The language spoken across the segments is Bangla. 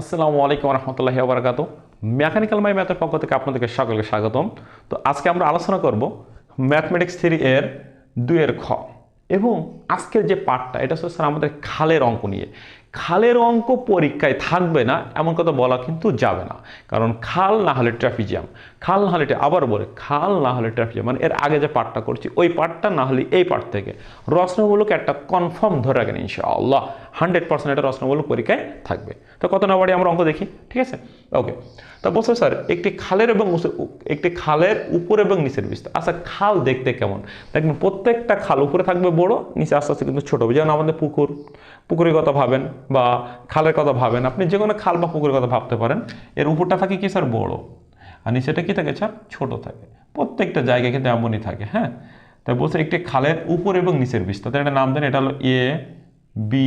আসসালামু আলাইকুম রহমতুল্লাহি আবরাকাত মেকানিক্যাল মাই ম্যাথের পক্ষ থেকে আপনাদেরকে সকলকে স্বাগতম। তো আজকে আমরা আলোচনা করব ম্যাথমেটিক্স থ্রি এর দুইয়ের খ। এবং আজকের যে পার্টটা এটা হচ্ছে আমাদের খালের অঙ্ক নিয়ে। খালের অঙ্ক পরীক্ষায় থাকবে না, এমন কথা বলা কিন্তু যাবে না। কারণ খাল না হলে ট্রাফিজিয়াম খাল না হলে আবার বলে, খাল না হলে ট্রাফিজিয়াম মানে এর আগে যে পার্টটা করছি, ওই পার্টটা না হলে এই পার্ট থেকে। রচনাগুলোকে একটা কনফার্ম ধরে রাখেন ইনশাআল্লাহ। হান্ড্রেড পার্সেন্ট এটা রচনাগুলো পরীক্ষায় থাকবে। তো কত না বাড়ি আমরা অঙ্ক দেখি? ঠিক আছে? ওকে তা বলছো স্যার, একটি খালের এবং একটি খালের উপর এবং নিচের বিস্তার। আচ্ছা খাল দেখতে কেমন? দেখবেন প্রত্যেকটা খাল উপরে থাকবে বড়, নিচে আস্তে আস্তে কিন্তু ছোটো যেমন আমাদের পুকুর, পুকুরের কথা ভাবেন বা খালের কথা ভাবেন, আপনি যে কোনো খাল বা পুকুরের কথা ভাবতে পারেন। এর উপরটা থাকে কি স্যার? বড়। আর নিচেটা কি থাকে স্যার? ছোট থাকে। প্রত্যেকটা জায়গায় কিন্তু এমনই থাকে হ্যাঁ? তাই বলছে একটি খালের উপর এবং নিচের বিস্তার। তো একটা নাম দেন, এটা হলো এ বি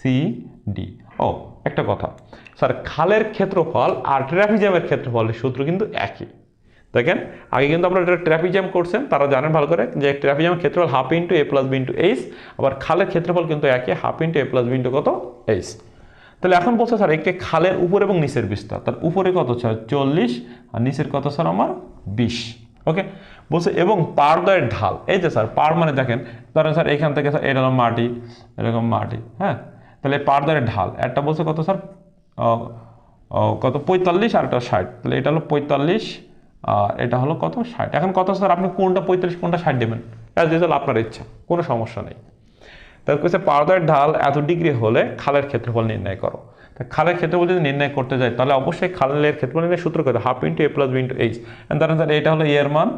সি ডি ও, একটা কথা। স্যার, খালের ক্ষেত্রফল আর ট্রাফিজ্যামের ক্ষেত্রফলের সূত্র কিন্তু একই। দেখেন, আগে কিন্তু আপনারা এটা ট্রাফিজ্যাম করছেন, তারা জানেন ভালো করে যে ট্রাফিজ্যামের ক্ষেত্রফল half into A plus B into H আবার খালের ক্ষেত্রফল কিন্তু একই half into A plus B into কত? এইচ তাহলে এখন বলছে, স্যার একটি খালের উপর এবং নিচের বিস্তার। তার উপরে কত, স্যার? চল্লিশ, আর নিচের কত, স্যার, আমার? বিশ। ওকে? বলছে, এবং পারদয়ের ঢাল। এই যে, স্যার, পার মানে দেখেন, ধরেন, স্যার, এখান থেকে, স্যার এরকম মাটি এরকম মাটি হ্যাঁ? তাহলে পারদয়ের ঢাল। একটা বলছে কত স্যার? কত? পঁয়তাল্লিশ আর একটা ষাট। তাহলে এটা হলো পঁয়তাল্লিশ, আর এটা হলো কত? ষাট। এখন কত স্যার? আপনি কোনটা পঁয়তাল্লিশ, কোনটা ষাট দেবেন? অ্যাজ আপনার ইচ্ছা। কোনো সমস্যা নেই। তার কাছে পারদের ঢাল এত ডিগ্রি হলে খালের ক্ষেত্রফল নির্ণয় করো। তা খালের ক্ষেত্রফল যদি নির্ণয় করতে যাই, তাহলে অবশ্যই খালের ক্ষেত্রফল নির্ণয় সূত্র করে half into A plus B into H sir এটা হলো এর মান,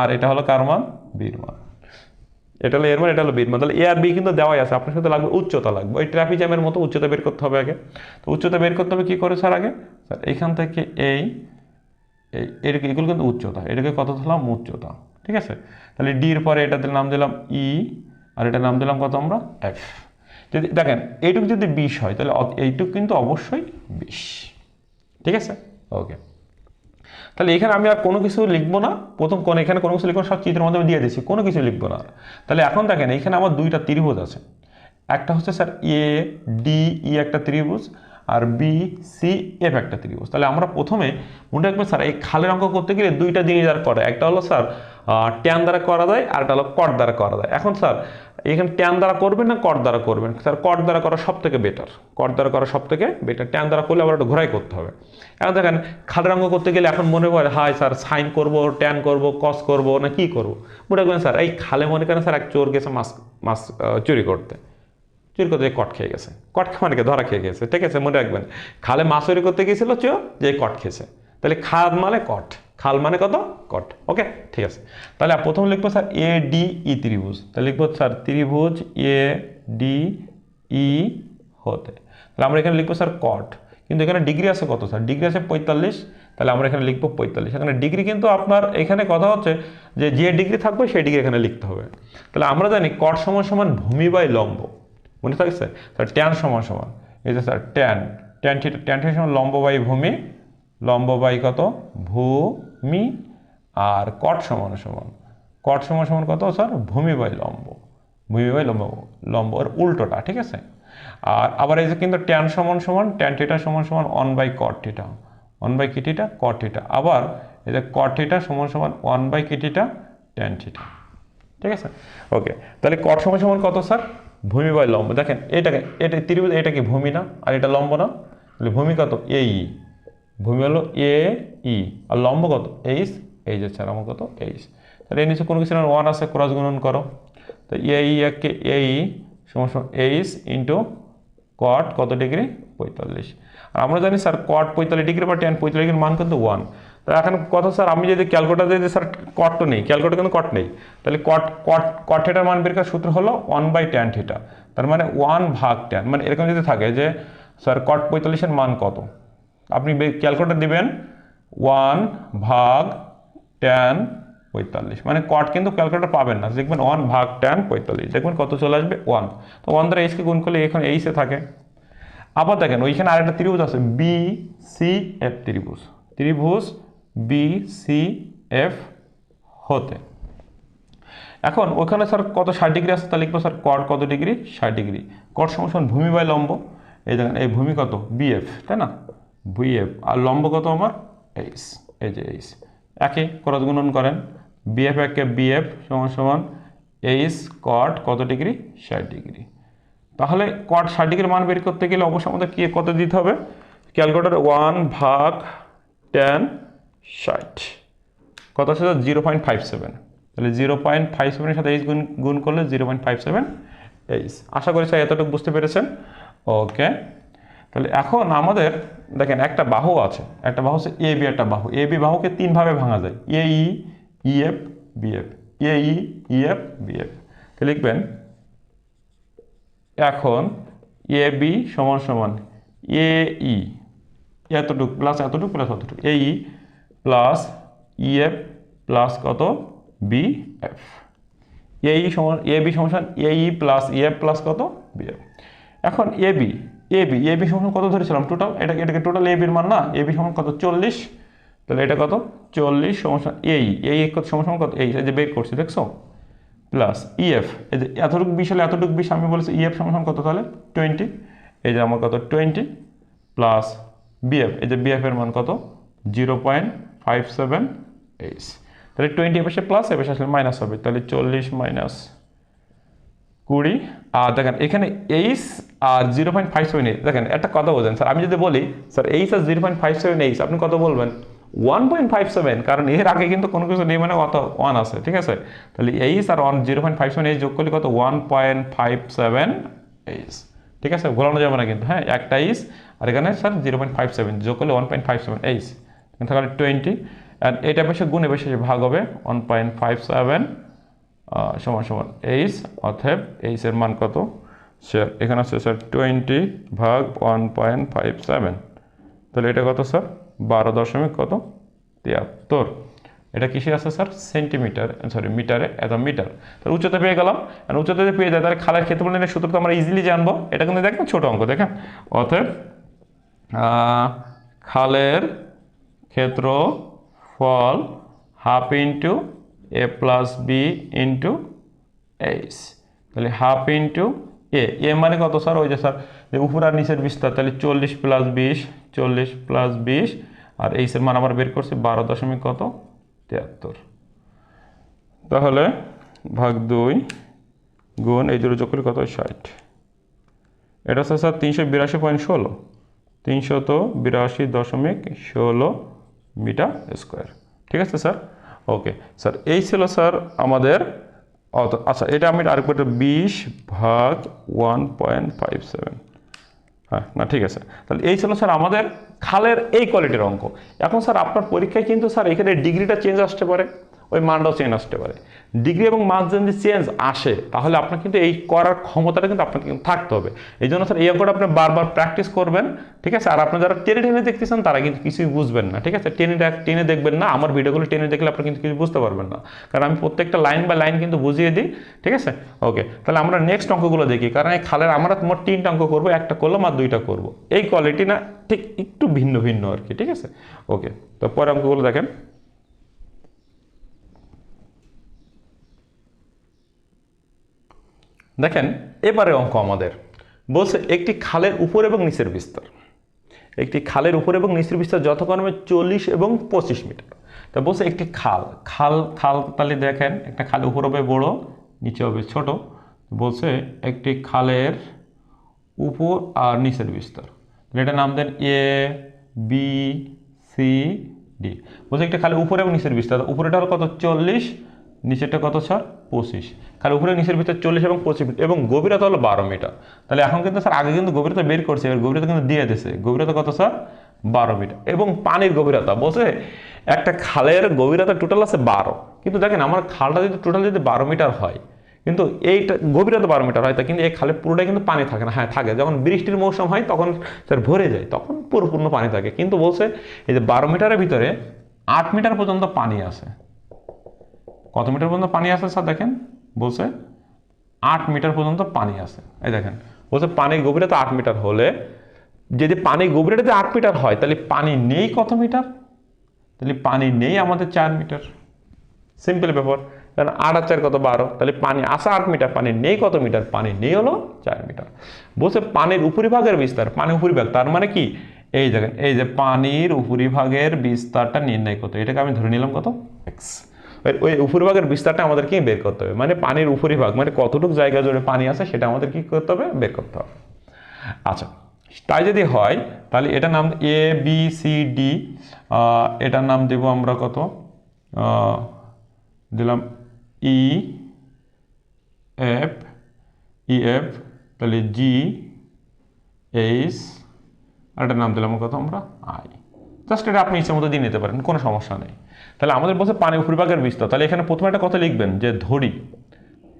আর এটা হলো কার মান? বির মান। এটা হলো এর মান এটা হলো বির মান তাহলে এ আর বি কিন্তু দেওয়াই আছে, আপনার সাথে লাগবে উচ্চতা লাগবে। ওই ট্রাফিক জ্যামের মতো উচ্চতা বের করতে হবে আগে। তো উচ্চতা বের করতে হবে কী করে স্যার আগে? স্যার, এখান থেকে এই এটাকে এগুলো কিন্তু উচ্চতা। এটাকে কত ধরলাম? উচ্চতা। ঠিক আছে? তাহলে ডির পরে এটাতে নাম দিলাম ই আর এটা নাম দিলাম কত আমরা? এফ যদি, দেখেন, এইটুক যদি বিশ হয়, তাহলে এইটুকু কিন্তু অবশ্যই বিশ। ঠিক আছে? ওকে তাহলে এখানে আমি আর কোনো কিছু লিখব না। প্রথম কোন এখানে কোনো কিছু লিখব সব চিত্রের মাধ্যমে দিয়ে দিচ্ছি কোনো কিছু লিখব না। তাহলে এখন দেখেন, এখানে আমার দুইটা ত্রিভুজ আছে। একটা হচ্ছে স্যার এ ডি ই একটা ত্রিভুজ, আর বি সি এফ একটা ত্রিভুজ। তাহলে আমরা প্রথমে মনে রাখবেন স্যার, এই খালের অঙ্ক করতে গেলে দুইটা জিনিস দ্বারা করে। একটা হলো স্যার ট্যান দ্বারা করা যায়, আর একটা হলো কট দ্বারা করা যায়। এখন স্যার এখানে ট্যান দ্বারা করবেন না কর দ্বারা করবেন? স্যার কট দ্বারা করা সব থেকে বেটার কট দ্বারা করা সব থেকে বেটার ট্যান দ্বারা করলে আবার একটু ঘোরাই করতে হবে। এখন দেখেন খালের অঙ্ক করতে গেলে এখন মনে করে হাই স্যার সাইন করব ট্যান করব কস করব, না কি করব? মনে রাখবেন স্যার, এই খালে মনে করেন স্যার, এক চোর গেছে মাছ মাছ চুরি করতে। চুরি করতে কট খেয়ে গেছে। কট মানে ধরা খেয়ে গেছে। ঠিক আছে, মনে রাখবেন। খালে মাছ চুরি করতে গিয়েছিল চোর, যে কট খেয়েছে। তাহলে খাদ মানে কট খাল মানে কত? কট। ওকে, ঠিক আছে। তাহলে প্রথম লিখব স্যার এ ডি ই ত্রিভুজ। তাহলে লিখব স্যার ত্রিভুজ এ ডি ই হতে। তাহলে আমরা এখানে লিখব স্যার কট। কিন্তু এখানে ডিগ্রি আছে কত স্যার? ডিগ্রি আছে পঁয়তাল্লিশ। তাহলে আমরা এখানে লিখব পঁয়তাল্লিশ। এখানে ডিগ্রি কিন্তু আপনার এখানে কথা হচ্ছে যে যে ডিগ্রি থাকবে সেই ডিগ্রি এখানে লিখতে হবে। তাহলে আমরা জানি কট সমান সমান ভূমি বাই লম্ব। মনে থাকছে? স্যার ট্যান সমান সমান। এই যে sir tan tan theta tan theta সমান লম্ব বাই ভূমি লম্ব বাই কত? ভূমি আর কট সমান সমান। কট সমান সমান কত? স্যার, ভূমি বাই লম্ব। ভূমি বাই লম্ব লম্ব এর উল্টোটা, ঠিক আছে? আর আবার এই যে কিন্তু ট্যান সমান সমান ট্যান থিটা সমান সমান one by cot theta one by কি থিটা কট আবার এই যে কট থিটা সমান সমান ওয়ান বাই কি থিটা ট্যান থিটা ঠিক আছে? ওকে তাহলে কট সমান সমান কত, স্যার? ভূমি বাই লম্ব। দেখেন, এটাকে, এটা ত্রিভুজ, এটা কি ভূমি না? আর এটা লম্ব না? তাহলে ভূমি কত? এ ই ভূমি হলো এ ই আর লম্ব কত? এইচ এইচ আছে আর কত? এইচ তাহলে এর নিচে কোনো কিছু ওয়ান আছে ক্রস গুণন করো। তো এ ই একে এ ই সমান এইচ ইন্টু কট কত ডিগ্রি? পঁয়তাল্লিশ। আর আমরা জানি স্যার কট পঁয়তাল্লিশ ডিগ্রি বা টেন পঁয়তাল্লিশ ডিগ্রির মান কিন্তু ওয়ান তো এখন কথা স্যার, আমি যদি ক্যালকুলেটার যদি স্যার কট নেই। ক্যালকুলেটার কিন্তু কট নেই। তাহলে কট কট কট থিটার মান বের করার সূত্র হলো ওয়ান বাই ট্যান থিটা তার মানে ওয়ান ভাগ ট্যান মানে এরকম যদি থাকে যে, স্যার কট পঁয়তাল্লিশের মান কত? আপনি ক্যালকুলেটার দিবেন ওয়ান ভাগ ট্যান পঁয়তাল্লিশ। মানে কট কিন্তু ক্যালকুলেটার পাবেন না। দেখবেন ওয়ান ভাগ ট্যান পঁয়তাল্লিশ। দেখবেন কত চলে আসবে? ওয়ান তো ওয়ান দ্বারা এইচকে গুণ করলে এখন এইচে থাকে। আবার দেখেন, ওইখানে আরেকটা ত্রিভুজ আছে বি সি এফ ত্রিভুজ। ত্রিভুজ বি সি এফ হতে। এখন ওখানে স্যার কত? ষাট ডিগ্রি আছে, তাহলে লিখব স্যার কট কত ডিগ্রি? ষাট ডিগ্রি। কট সমান ভূমি বাই লম্ব। এই দেখেন, এই ভূমি কত? বিএফ তাই না? বিএফ আর লম্ব কত আমার? এইচ, এই যে এইচ। একই ক্রস গুণন করেন? বিএফ একে বিএফ সমান সমান এইচ কট কত ডিগ্রি? ষাট ডিগ্রি। তাহলে কট ষাট ডিগ্রির মান বের করতে গেলে অবশ্যই আমাদের কি, কত দিতে হবে? ক্যালকুলেটর ওয়ান ভাগ টেন ষাট। কত আছে জিরো পয়েন্ট ফাইভ সেভেন। তাহলে জিরো পয়েন্ট ফাইভ সেভেনের সাথে এইচ গুণ গুণ করলে zero point five seven H. আশা করি স্যার এতটুকু বুঝতে পেরেছেন। ওকে। তাহলে এখন আমাদের, দেখেন একটা বাহু আছে, একটা বাহু হচ্ছে এ বি একটা বাহু। এ বি বাহুকে তিনভাবে ভাঙা যায়। A E EF BF A E EF BF তো লিখবেন, এখন এ বি সমান সমান এ ই। এতটুকু প্লাস এতটুকু প্লাস অতটুকু। A E plus EF plus কত? B F. এই সমান, এ বি সমান A E plus EF plus কত? B F. এখন A B A B A B সমান কত ধরেছিলাম? টোটাল এটা এটাকে টোটাল এ বির মান না? এ বি সমান কত? চল্লিশ। তাহলে এটা কত? চল্লিশ সমস্যা এই এই কত সমস্যা কত? এই যে বের করছি, দেখছ? প্লাস ইএফ এই যে এতটুকু বিশ হলে এতটুকু বিশ আমি বলেছি ইএফ সমান কত তাহলে? টোয়েন্টি এই যে আমার কত? টোয়েন্টি প্লাস বিএফ এই যে বিএফ এর মান কত? Zero point five seven H তাহলে টোয়েন্টি এপাশে প্লাস এপাশে আসলে মাইনাস হবে। তাহলে চল্লিশ মাইনাস কুড়ি আর দেখেন, এখানে এইচ আর zero point five seven H দেখেন, একটা কথা বলছেন, স্যার, আমি যদি বলি, স্যার এইচ আর zero point five seven H আপনি কত বলবেন? ওয়ান পয়েন্ট ফাইভ সেভেন কারণ এর আগে কিন্তু কোনো কিছু নেই মানে কত ওয়ান আছে, ঠিক আছে? তাহলে এইচ আর one zero point five seven H যোগ করলে কত? One point five seven H ঠিক আছে? ভোলানো যাবে না কিন্তু হ্যাঁ একটা এইচ আর এখানে, sir zero point five seven যোগ করলে one point five seven H তাহলে টোয়েন্টি অ্যান্ড এটা বেশি, গুণে বেশি, ভাগ হবে ওয়ান পয়েন্ট ফাইভ সেভেন সমান সমান এইচ অথব এইচের মান কত? স্যার এখানে আছে স্যার টোয়েন্টি ভাগ ওয়ান পয়েন্ট ফাইভ সেভেন তাহলে এটা কত স্যার বারো দশমিক কত? তিয়াত্তর। এটা কিসে আছে স্যার সেন্টিমিটার সরি মিটারে এত মিটার তাহলে উচ্চতা পেয়ে গেলাম। আর উচ্চতা পেয়ে যায় তাহলে খালের ক্ষেত্রফল নিয়ে সূত্র তো আমরা ইজিলি জানব। এটা কিন্তু দেখেন ছোট অঙ্ক দেখেন। আহ, খালের ক্ষেত্রফল half into A plus B into H তাহলে হাফ ইন্টু এ এ মানে কত স্যার ওই যে স্যার যে উপর আর নিচের বিস্তার। তাহলে চল্লিশ প্লাস বিশ, চল্লিশ প্লাস বিশ, আর এইচের মান আবার বের করছি বারো দশমিক কত? তিয়াত্তর। তাহলে ভাগ দুই গুণ এই দুটো যোগ কত? ষাট। এটা হচ্ছে স্যার তিনশো বিরাশি পয়েন্ট ষোলো। তিনশত বিরাশি দশমিক ষোলো মিটার স্কোয়ার। ঠিক আছে স্যার ওকে স্যার এই ছিল স্যার আমাদের আচ্ছা এটা আমি আরেকবার বিশ ভাগ ওয়ান পয়েন্ট ফাইভ সেভেন। হ্যাঁ না, ঠিক আছে। তাহলে এই ছিল স্যার আমাদের খালের এই কোয়ালিটির অঙ্ক। এখন স্যার আপনার পরীক্ষায় কিন্তু স্যার এখানে ডিগ্রিটা চেঞ্জ আসতে পারে, ওই মানটাও চেঞ্জ আসতে পারে। ডিগ্রি এবং মার্কস যদি চেঞ্জ আসে, তাহলে আপনার কিন্তু এই করার ক্ষমতাটা কিন্তু আপনাকে কিন্তু থাকতে হবে। এই জন্য স্যার এই অঙ্কটা আপনি বারবার প্র্যাকটিস করবেন, ঠিক আছে? আর আপনি যারা টেনে টেনে দেখতেছেন, তারা কিন্তু কিছুই বুঝবেন না, ঠিক আছে? টেনে টেনে দেখবেন না, আমার ভিডিওগুলো টেনে দেখলে আপনি কিন্তু কিছু বুঝতে পারবেন না। কারণ আমি প্রত্যেকটা লাইন বা লাইন কিন্তু বুঝিয়ে দিই, ঠিক আছে? ওকে তাহলে আমরা নেক্সট অঙ্কগুলো দেখি। কারণ এই খালের আমরা মোট তিনটা অঙ্ক করব, একটা করলাম আর দুইটা করব। এই কোয়ালিটি না ঠিক একটু ভিন্ন ভিন্ন আর কি, ঠিক আছে? ওকে তো পরে অঙ্কগুলো দেখেন। দেখেন, এবারে অঙ্ক আমাদের। বলছে একটি খালের উপর এবং নিচের বিস্তার। একটি খালের উপর এবং নিচের বিস্তার যথাক্রমে চল্লিশ এবং পঁচিশ মিটার। তা বলছে একটি খাল খাল খাল তাহলে দেখেন, একটা খাল উপর হবে বড়, নিচে হবে ছোট। বলছে একটি খালের উপর আর নিচের বিস্তার। এটা নাম দেন এ বি সি ডি বলছে একটা খালের উপরে এবং নিচের বিস্তার। উপরেটা হলো কত? চল্লিশ নিচেরটা কত স্যার? পঁচিশ। খালি উপরে নিচের ভিতরে চল্লিশ এবং পঁচিশ এবং গভীরতা হলো বারো মিটার। তাহলে এখন কিন্তু স্যার আগে কিন্তু গভীরতা বের করছে, এবার গভীরতা কিন্তু দিয়ে দিয়েছে গভীরতা কত স্যার? বারো মিটার। এবং পানির গভীরতা, বলছে একটা খালের গভীরতা টোটাল আছে বারো। কিন্তু দেখেন আমার খালটা যদি টোটাল যদি বারো মিটার হয়, কিন্তু এইটা গভীরতা বারো মিটার হয়, তা কিন্তু এই খালে পুরোটাই কিন্তু পানি থাকে না। হ্যাঁ থাকে। যখন বৃষ্টির মৌসুম হয়, তখন স্যার ভরে যায়, তখন পুরোপূর্ণ পানি থাকে। কিন্তু বলছে এই যে বারো মিটারের ভিতরে আট মিটার পর্যন্ত পানি আছে। কত মিটার পর্যন্ত পানি আছে স্যার দেখেন? বলছে আট মিটার পর্যন্ত পানি আছে। এই দেখেন, বলছে পানির গভীরতা আট মিটার হলে, যদি পানির গভীরতা যদি আট মিটার হয়, তাহলে পানি নেই কত মিটার? তাহলে পানি নেই আমাদের চার মিটার। সিম্পল ব্যাপার, কারণ আট আর চার কত বারো? তাহলে পানি আসা আট মিটার, পানি নেই কত মিটার? পানি নেই হলো চার মিটার। বলছে পানির উপরিভাগের বিস্তার পানির উপরিভাগ, তার মানে কি? এই দেখেন, এই যে পানির উপরিভাগের বিস্তারটা নির্ণয় হবে। এটাকে আমি ধরে নিলাম কত? এক্স ওই উপরিভাগের বিস্তারটা আমাদেরকে বের করতে হবে। মানে পানির উপরিভাগ মানে কতটুকু জায়গা জুড়ে পানি আছে সেটা আমাদের কি করতে হবে? বের করতে হবে। আচ্ছা তাই যদি হয়, তাহলে এটার নাম এ বি সি ডি এটার নাম দেব আমরা কত? দিলাম ই এফ ই এফ তাহলে জি এইচ আর এটার নাম দিলাম কত আমরা? আই জাস্ট এটা আপনি ইচ্ছে মতো দিয়ে নিতে পারেন, কোনো সমস্যা নেই। তাহলে আমাদের বলছে পানির উপরিভাগের বিস্তার। তাহলে এখানে প্রথমে একটা কথা লিখবেন যে ধরি,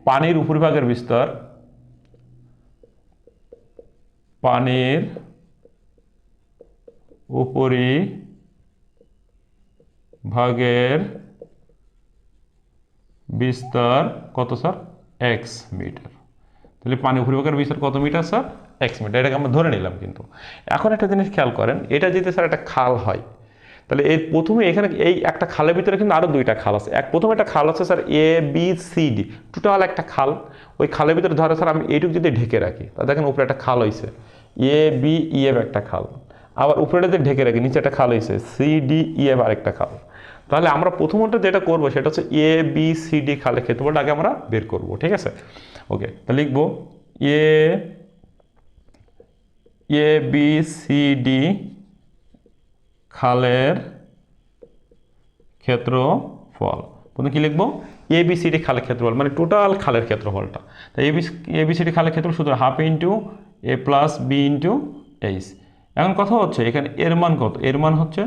পানির উপরিভাগের বিস্তার, পানির উপরি ভাগের বিস্তার কত স্যার? X metre. তাহলে পানি উপরিভাগের বিস্তার কত মিটার স্যার? X metre. এটাকে আমরা ধরে নিলাম কিন্তু। এখন একটা জিনিস খেয়াল করেন, এটা যদি স্যার একটা খাল হয় তাহলে এই প্রথমে এখানে এই একটা খালের ভিতরে কিন্তু আরও দুইটা খাল আছে। এক প্রথমে একটা খাল আছে sir A B C D total একটা খাল। ওই খালের ভিতরে ধরো স্যার আমি এইটুকু যদি ঢেকে রাখি, তা দেখেন উপরে একটা খাল হয়েছে এ বি ই এফ একটা খাল। আবার উপরেটাতে ঢেকে রাখি, নিচে একটা খাল হয়েছে সি ডি ই এফ আরেকটা খাল। তাহলে আমরা প্রথমত যেটা করব সেটা হচ্ছে এ বি সি ডি খালের ক্ষেত্রফলটা আগে আমরা বের করব, ঠিক আছে? ওকে তাহলে লিখব A A B C D খালের ক্ষেত্রফল। প্রথমে কি লিখব? এবিসিডি খালের ক্ষেত্রফল মানে টোটাল খালের ক্ষেত্রফলটা। এবি এবিসিডি খালের ক্ষেত্রফল শুধু half into A plus B into H এখন কথা হচ্ছে, এখানে এর মান কত? এর মান হচ্ছে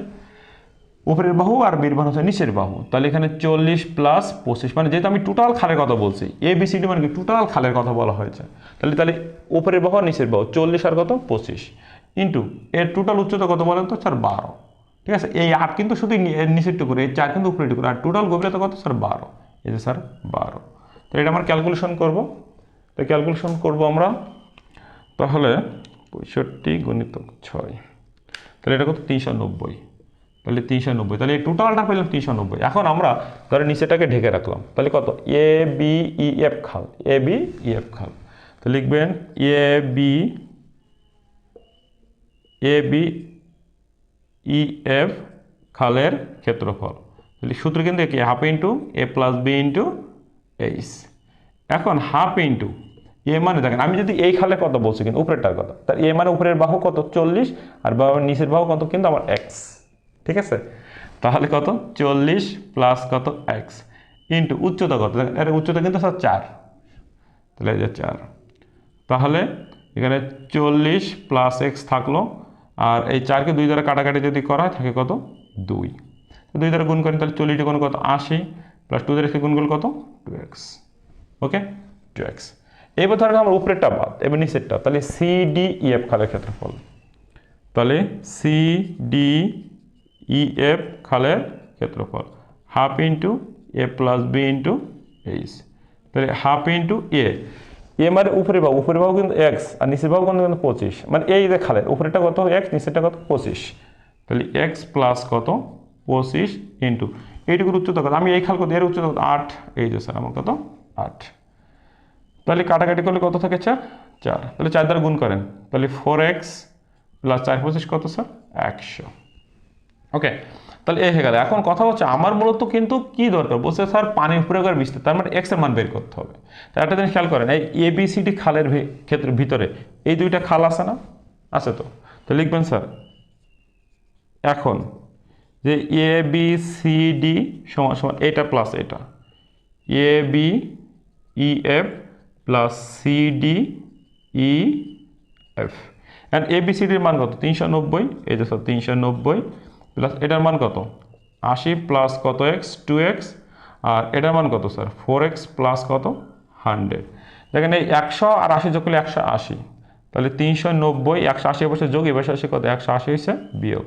উপরের বাহু আর বীর মান হচ্ছে নিচের বাহু। তাহলে এখানে চল্লিশ প্লাস পঁচিশ মানে যেহেতু আমি টোটাল খালের কথা বলছি এ বি সি ডি মানে টোটাল খালের কথা বলা হয়েছে। তাহলে তাহলে উপরের বাহু আর নিচের বাহু, চল্লিশ আর কত? পঁচিশ। ইন্টু এর টোটাল উচ্চতা কত বলেন তো? স্যার, বারো। ঠিক আছে? এই আট কিন্তু শুধু নিচের টুকুর এই চার কিন্তু উপরের টুকুর আর টোটাল গভীরতা কত? স্যার, বারো। এই যে স্যার, বারো। তো এটা আমরা ক্যালকুলেশন করব। তো ক্যালকুলেশন করব আমরা, তাহলে পঁয়ষট্টি গণিতক ছয়। তাহলে এটা কত? তিনশো নব্বই। তাহলে তিনশো নব্বই। তাহলে এই টোটালটা পেলাম তিনশো নব্বই। এখন আমরা ধরে নিচেটাকে ঢেকে রাখলাম। তাহলে কত? এ বি ই এফ খাল। এ বি ই এফ খাল। তো লিখবেন A B A B E F খালের ক্ষেত্রফল। তাহলে সূত্র কিন্তু কি half into A plus B into H এখন হাফ ইন্টু এ মানে দেখেন, আমি যদি এই খালের কথা বলছি কিন্তু, উপরেরটার কথা, তার এ মানে উপরের বাহু কত? চল্লিশ, আর বাহু নিচের বাহু কত? কিন্তু আমার এক্স ঠিক আছে? তাহলে কত? চল্লিশ প্লাস কত? এক্স ইন্টু উচ্চতা কত? দেখেন, এর উচ্চতা কিন্তু স্যার চার। তাহলে চার। তাহলে এখানে চল্লিশ প্লাস এক্স থাকল আর এই চারকে দুই দ্বারা কাটাকাটি যদি করা হয়, থাকে কত? দুই। দুই দ্বারা গুণ করেন তাহলে চল্লিশ গুণ কত? আশি। প্লাস টু দ্বারা গুণ করলে কত? Two X okay two X এবার ধরেন আমার উপরেরটা বাদ, এবার নিচেরটা। তাহলে সি ডি ই এফ খালের ক্ষেত্রফল। তাহলে সি ডি ই এফ খালের ক্ষেত্রফল। Half into A plus B into H তাহলে হাফ ইন্টু এ এ মানে উপরে বাহু উপরে বাহু কিন্তু এক্স আর নিচের বাহু কিন্তু পঁচিশ। মানে এই যে খালের উপরেরটা কত? এক্স নিচেরটা কত? পঁচিশ। তাহলে এক্স প্লাস কত? পঁচিশ ইন্টু এইটুকুর উচ্চতা কত? আমি এই খাল কত? এর উচ্চতা কত? আট। এই যে স্যার আমার কত? আট। তাহলে কাটাকাটি করলে কত থাকে চার চার। তাহলে চার দ্বারা গুণ করেন। তাহলে ফোর এক্স প্লাস চার, পঁচিশ কত স্যার একশো। ওকে তাহলে এ হয়ে গেল। এখন কথা হচ্ছে, আমার মূলত কিন্তু কি দরকার? বলছে, স্যার পানির প্রয়োগের বিস্তার তার মানে এক্সের মান বের করতে হবে। তা একটা জিনিস খেয়াল করেন, এই এবিসিডি খালের ক্ষেত্রে ভিতরে, এই দুইটা খাল আছে না? আছে তো? তো লিখবেন, স্যার। এখন, যে এ বি সি ডি সমান সমান, এটা প্লাস এটা। A B E F plus C D E F and ডির মান কত? তিনশো নব্বই। এই যে, স্যার, তিনশো নব্বই। প্লাস এটার মান কত? আশি প্লাস কত এক্স টু এক্স আর এটার মান কত স্যার ফোর এক্স প্লাস কত? হান্ড্রেড দেখেন, এই একশো আর আশি যোগ করলে একশো আশি। তাহলে তিনশো নব্বই, একশো আশি বসে যোগ এ আসে কত? একশো আশি হয়েছে, বিয়োগ।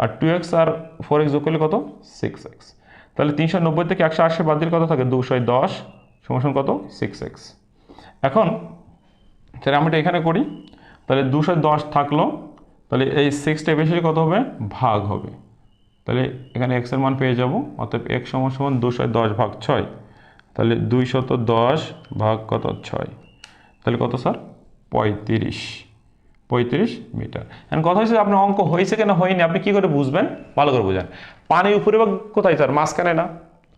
আর টু এক্স আর ফোর এক্স যোগ করলে কত? সিক্স এক্স তাহলে তিনশো নব্বই থেকে একশো আশি বাদ দিলে কত থাকে? দুশো দশ সমান কত? সিক্স এক্স এখন সেটা আমরা এখানে করি। তাহলে দুশো দশ থাকল তাহলে এই সিক্সটা বেশি কত হবে? ভাগ হবে। তাহলে এখানে এক্সের মান পেয়ে যাব অর্থাৎ এক সমান সমান দুশো দশ ভাগ ছয়। তাহলে দুইশত দশ ভাগ কত? ছয়। তাহলে কত স্যার? পঁয়ত্রিশ। পঁয়ত্রিশ মিটার। এখন কথা হচ্ছে আপনার অঙ্ক হয়েছে কেন হয়নি, আপনি কি করে বুঝবেন? ভালো করে বুঝেন। পানির উপরে বা কোথায় স্যার? মাঝখানে না?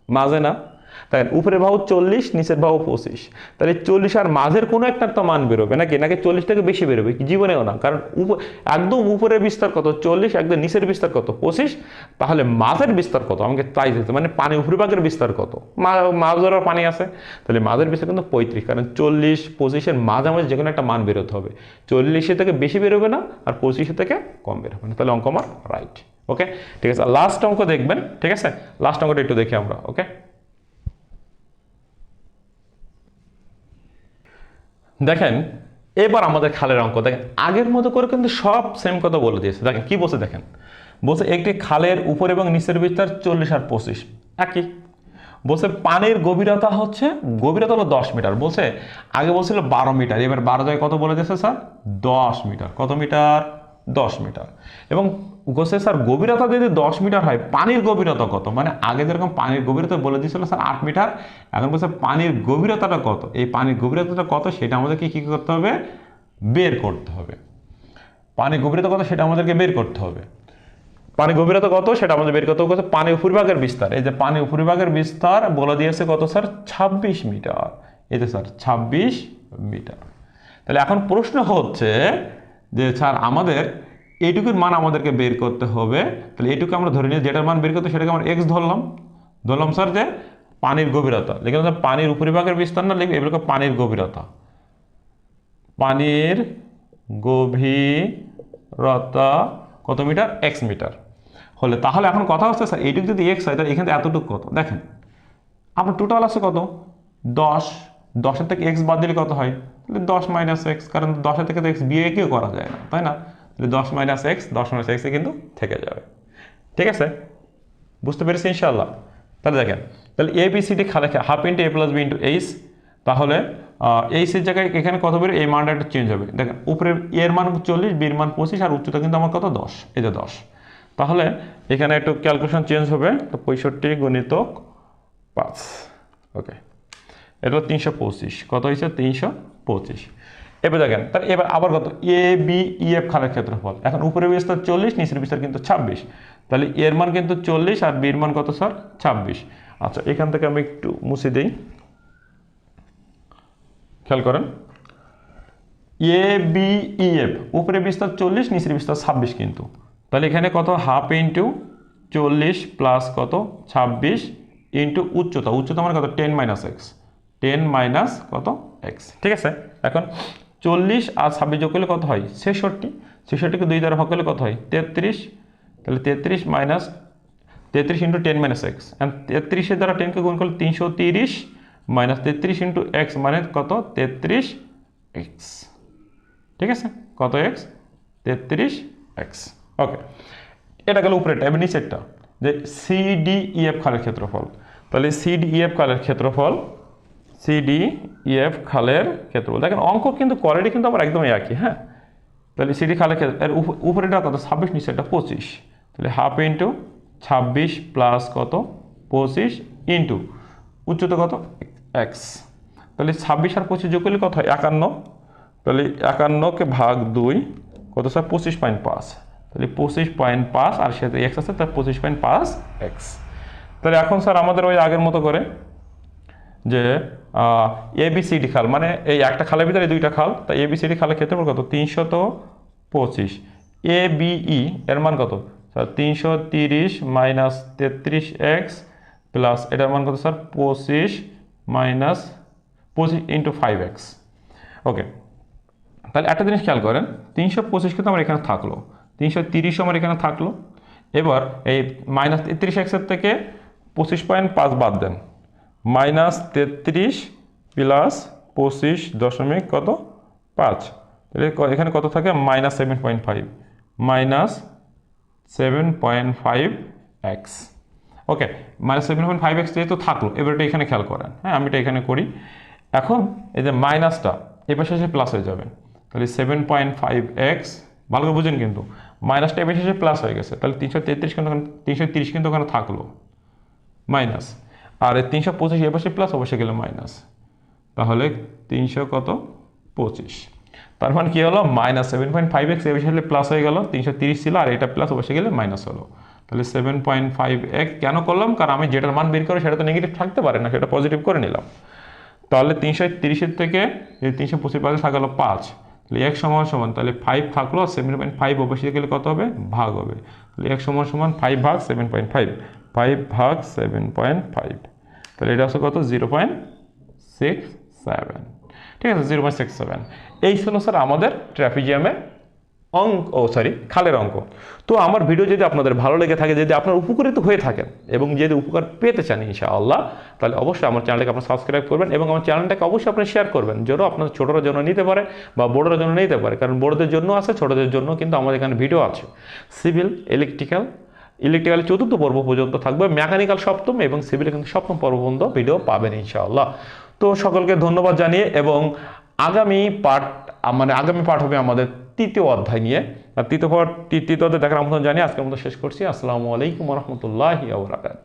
মাঝে না? তাই উপরের ভাও চল্লিশ, নিচের ভাও পঁচিশ। তাহলে চল্লিশ আর মাঝের কোনো একটা তো মান বেরোবে নাকি? নাকি চল্লিশ থেকে বেশি বেরোবে? জীবনেও না। কারণ একদম উপরের বিস্তার কত? চল্লিশ, একদম নিচের বিস্তার কত? পঁচিশ। তাহলে মাঝের বিস্তার কত? আমাকে তাই দিতে মানে পানি উপরিভাগের বিস্তার কত? মাছ ধরার পানি আছে। তাহলে মাঝের বিস্তার কিন্তু পঁয়ত্রিশ। কারণ চল্লিশ, পঁচিশের মাঝামাঝি যে কোনো একটা মান বেরোতে হবে। চল্লিশে থেকে বেশি বেরোবে না আর পঁচিশে থেকে কম বেরোবে না। তাহলে অঙ্ক আমার রাইট ওকে ঠিক আছে? লাস্ট অঙ্ক দেখবেন। ঠিক আছে? লাস্ট অঙ্কটা একটু দেখি আমরা। ওকে দেখেন, এবার আমাদের খালের অঙ্ক, দেখেন, আগের মতো করে কিন্তু সব সেম কথা বলে দিয়েছে। দেখেন, কি বলছে দেখেন? বলছে একটি খালের উপর এবং নিচের বিস্তার চল্লিশ আর পঁচিশ। একই। বলছে পানির গভীরতা হচ্ছে, গভীরতা হলো দশ মিটার। বলছে, আগে বলছিল বারো মিটার, এবার বারো জায়গায় কত বলে দিয়েছে স্যার? দশ মিটার। কত মিটার? দশ মিটার। এবং বলছে স্যার গভীরতা যদি দশ মিটার হয়, পানির গভীরতা কত? মানে আগে যেরকম পানির গভীরতা বলে দিয়েছিল স্যার, আট মিটার, এখন বলছে পানির গভীরতাটা কত? এই পানির গভীরতাটা কত সেটা আমাদেরকে কী করতে হবে? বের করতে হবে। পানির গভীরতা কত সেটা আমাদেরকে বের করতে হবে। পানি গভীরতা কত সেটা আমাদের বের করতে হবে। পানি উপরিভাগের বিস্তার। এই যে পানি উপরিভাগের বিস্তার বলে দিয়েছে কত স্যার? ছাব্বিশ মিটার। যে স্যার, ছাব্বিশ মিটার। তাহলে এখন প্রশ্ন হচ্ছে যে স্যার, আমাদের এইটুকুর মান আমাদেরকে বের করতে হবে। তাহলে এইটুকু আমরা ধরে নিই, যেটার মান বের করতে সেটাকে আমরা এক্স ধরলাম। ধরলাম স্যার যে পানির গভীরতা। লিখে পানির উপরিভাগের বিস্তার না, লিখবে এগুলোকে পানির গভীরতা। পানির গভীরতা কত মিটার? X metre. হলে তাহলে এখন কথা হচ্ছে স্যার, এইটুকু যদি এক্স হয়, তাহলে এখানে এতটুকু কত? দেখেন, আপনার টোটাল আছে কত? দশ। দশের থেকে এক্স বাদ দিলে কত হয়? তাহলে দশ মাইনাস এক্স কারণ দশের থেকে তো এক্স বিয়ে কেউ করা যায় না, তাই না? দশ মাইনাস এক্স দশ মাইনাস এক্সে কিন্তু থেকে যাবে। ঠিক আছে? বুঝতে পেরেছি ইনশাল্লাহ তাহলে দেখেন, তাহলে এ বি সি ডি খালে half into A plus B into H তাহলে এইচের জায়গায় এখানে কত বেরো? এই মানটা একটু চেঞ্জ হবে। দেখেন, উপরে এর মান চল্লিশ বির মান পঁচিশ, আর উচ্চতা কিন্তু আমার কত? দশ। এই যে দশ। তাহলে এখানে একটু ক্যালকুলেশন চেঞ্জ হবে। তো পঁয়ষট্টি গণিতক পাঁচ। ওকে এটা তিনশো পঁচিশ। কত হয়েছে? তিনশো পঁচিশ। এবার দেখেন, তাহলে এবার আবার কত? এ বি ই এফ খালের ক্ষেত্রফল। এখন উপরে বিস্তার চল্লিশ, নিচের বিস্তার কিন্তু ছাব্বিশ। তাহলে এর মান কিন্তু চল্লিশ আর বির মান কত স্যার? ছাব্বিশ। আচ্ছা এখান থেকে আমি একটু মুছে দিই। খেয়াল করেন। এ বি ই এফ উপরে বিস্তার চল্লিশ, নিচের বিস্তার ছাব্বিশ কিন্তু। তাহলে এখানে কত? হাফ ইন্টু চল্লিশ প্লাস কত? ছাব্বিশ ইন্টু উচ্চতা। উচ্চতা মানে কত? Ten minus X. Ten minus কত? এক্স। ঠিক আছে? এখন চল্লিশ আর ছাব্বিশ যোগ করলে কত হয়? ছেষট্টি। ছেষট্টিকে দুই দ্বারা ভাগ করলে কত হয়? তেত্রিশ। তাহলে তেত্রিশ মাইনাস তেত্রিশ into ten minus X. And তেত্রিশের দ্বারা টেনকে গুণ করলে তিনশো তিরিশ মাইনাস তেত্রিশ ইন্টু এক্স মানে কত? তেত্রিশ এক্স। ঠিক আছে? কত এক্স? তেত্রিশ এক্স। ওকে। এটা গেল উপরেটা এবার নিচেরটা। যে সিডিইএফ খালের ক্ষেত্রফল। তাহলে সিডিইএফ খালের ক্ষেত্রফল সিডিইএফ খালের ক্ষেত্রফল। দেখেন, অঙ্ক কিন্তু কোয়ালিটি কিন্তু আমার একদমই একই হ্যাঁ? তাহলে সিডি খালের ক্ষেত্র, এর উপ- উপরেটা কত? ছাব্বিশ নিচেরটা পঁচিশ। তাহলে হাফ ইন্টু ছাব্বিশ প্লাস কত? পঁচিশ ইন্টু উচ্চতা কত? এক্স তাহলে ছাব্বিশ আর পঁচিশ যোগ করলে কত হয়? একান্ন। তাহলে একান্নকে ভাগ দুই, কত স্যার পঁচিশ পয়েন্ট পাঁচ। তাহলে পঁচিশ পয়েন্ট পাঁচ, আর সাথে এক্স আছে তার পঁচিশ পয়েন্ট পাঁচ এক্স তাহলে এখন স্যার আমাদের ওই আগের মতো করে যে এবিসিডি খাল। মানে এই একটা খালের ভিতরে দুইটা খাল, তা এবিসিডি খালের ক্ষেত্রফল কত? তিনশত পঁচিশ। এ বিই এর মান কত? স্যার তিনশো তিরিশ মাইনাস তেত্রিশ এক্স প্লাস এটার মান কত স্যার? পঁচিশ মাইনাস পঁচিশ ইন্টু ফাইভ এক্স। ওকে। তাহলে একটা জিনিস খেয়াল করেন তিনশো পঁচিশ কিন্তু আমার এখানে থাকল। তিনশো তিরিশ আমার এখানে থাকল। এবার এই মাইনাস তেত্রিশ এক্সের থেকে পঁচিশ পয়েন্ট পাঁচ বাদ দেন। মাইনাস তেত্রিশ প্লাস পঁচিশ দশমিক কত? পাঁচ। তাহলে এখানে কত থাকে? Minus seven point five. Minus seven point five X. Okay, minus seven point five X যেহেতু থাকল, এবার এটা এখানে খেয়াল করেন। হ্যাঁ আমি এটা এখানে করি। এখন এই যে মাইনাসটা, এ পাশে এসে প্লাস হয়ে যাবে। তাহলে সেভেন পয়েন্ট ফাইভ এক্স, ভালো করে বুঝেন কিন্তু, মাইনাসটা এ পাশে এসে প্লাস হয়ে গেছে। তাহলে তিনশো তেত্রিশ কিন্তু তিনশো তিরিশ কিন্তু ওখানে থাকল। মাইনাস। আর তিনশো পঁচিশ এ পাশে প্লাস অবশ্যই গেলে মাইনাস তাহলে তিনশো কত? পঁচিশ। তার মানে কি হলো? Minus seven point five X এ হলে প্লাস হয়ে গেল। তিনশো তিরিশ ছিল আর এটা প্লাস অবশ্যই গেলে মাইনাস হলো। তাহলে সেভেন পয়েন্ট ফাইভ এক্স কেন করলাম? কারণ আমি যেটার মান বের করি সেটা তো নেগেটিভ থাকতে পারে না, সেটা পজিটিভ করে নিলাম। তাহলে তিনশো তিরিশের থেকে তিনশো পঁচিশ পাশে থাকল পাঁচ, তাহলে এক সমান সমান, তাহলে ফাইভ থাকল সেভেন পয়েন্ট ফাইভ অবশ্যই গেলে কত হবে? ভাগ হবে। তাহলে এক সমান সমান ফাইভ ভাগ সেভেন পয়েন্ট ফাইভ ফাইভ ভাগ সেভেন পয়েন্ট ফাইভ তাহলে এটা হচ্ছে কত? Zero point six seven. ঠিক আছে, জিরো পয়েন্ট সিক্স সেভেন। এই ছিল স্যার আমাদের ট্র্যাফিজিয়ামের অঙ্ক, ও সরি, খালের অঙ্ক। তো আমার ভিডিও যদি আপনাদের ভালো লেগে থাকে, যদি আপনার উপকৃত হয়ে থাকেন এবং যদি উপকার পেতে চান ইনশাআল্লাহ, তাহলে অবশ্যই আমার চ্যানেলটাকে আপনার সাবস্ক্রাইব করবেন এবং আমার চ্যানেলটাকে অবশ্যই আপনি শেয়ার করবেন, যেন আপনার ছোটরা জন্য নিতে পারে বা বড়োরা জন্য নিতে পারে। কারণ বড়দের জন্য আছে, ছোটদের জন্য কিন্তু আমাদের এখানে ভিডিও আছে। সিভিল, ইলেকট্রিক্যাল ইলেকট্রিক্যাল চতুর্থ পর্ব পর্যন্ত থাকবে। মেকানিক্যাল সপ্তম এবং সিভিল কিন্তু সপ্তম পর্ব পর্যন্ত ভিডিও পাবেন ইনশাআল্লাহ। তো সকলকে ধন্যবাদ জানিয়ে এবং আগামী পাঠ মানে আগামী পাঠ হবে আমাদের তৃতীয় অধ্যায় নিয়ে। তৃতীয় তৃতীয় অধ্যায় দেখার আমন্ত্রণ জানিয়ে আজকের মতো শেষ করছি। আসসালামু আলাইকুম রহমতুল্লাহ আবরাকাত